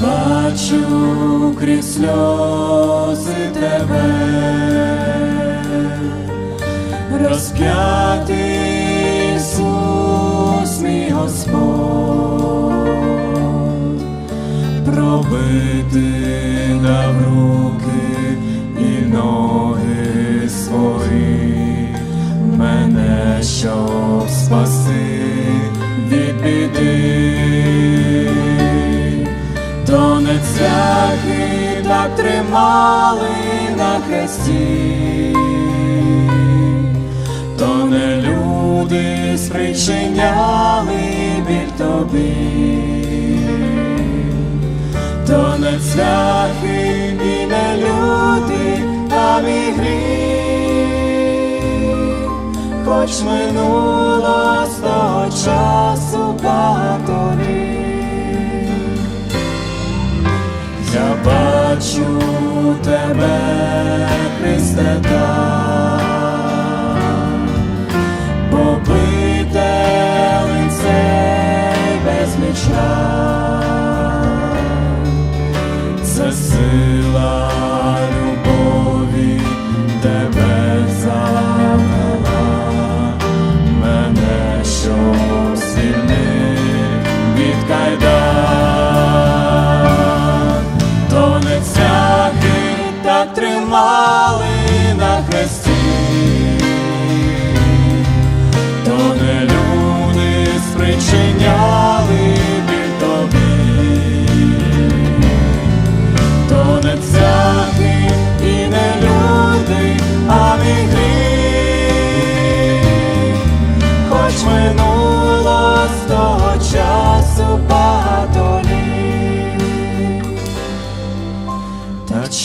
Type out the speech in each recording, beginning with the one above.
Бачу крізь сльози тебе, розп'ятий Ісус, мій Господь, пробити дав руки і ноги свої, мене щоб спаси від біди. Не так тримали на хресті, то не люди спричиняли біль тобі, то не цвяхи і не люди, а мій гріх, хоч минуло з часу бачу тебе, Христе, там, побите лице безмічна.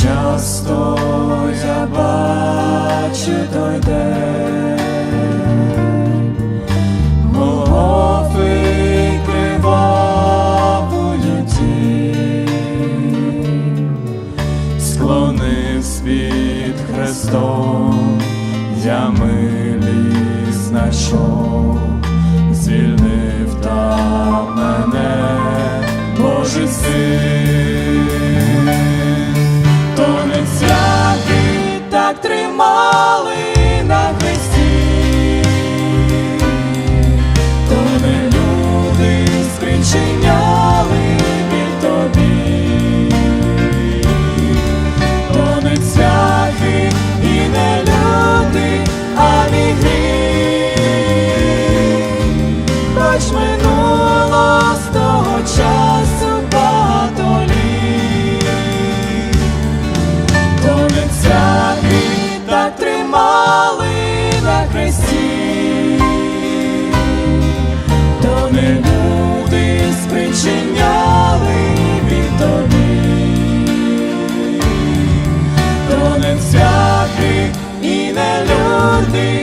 Часто я бачу той день. Голгофи кривавою тінь. Склонив під Христом, я милість знайшов, цяхи destiny.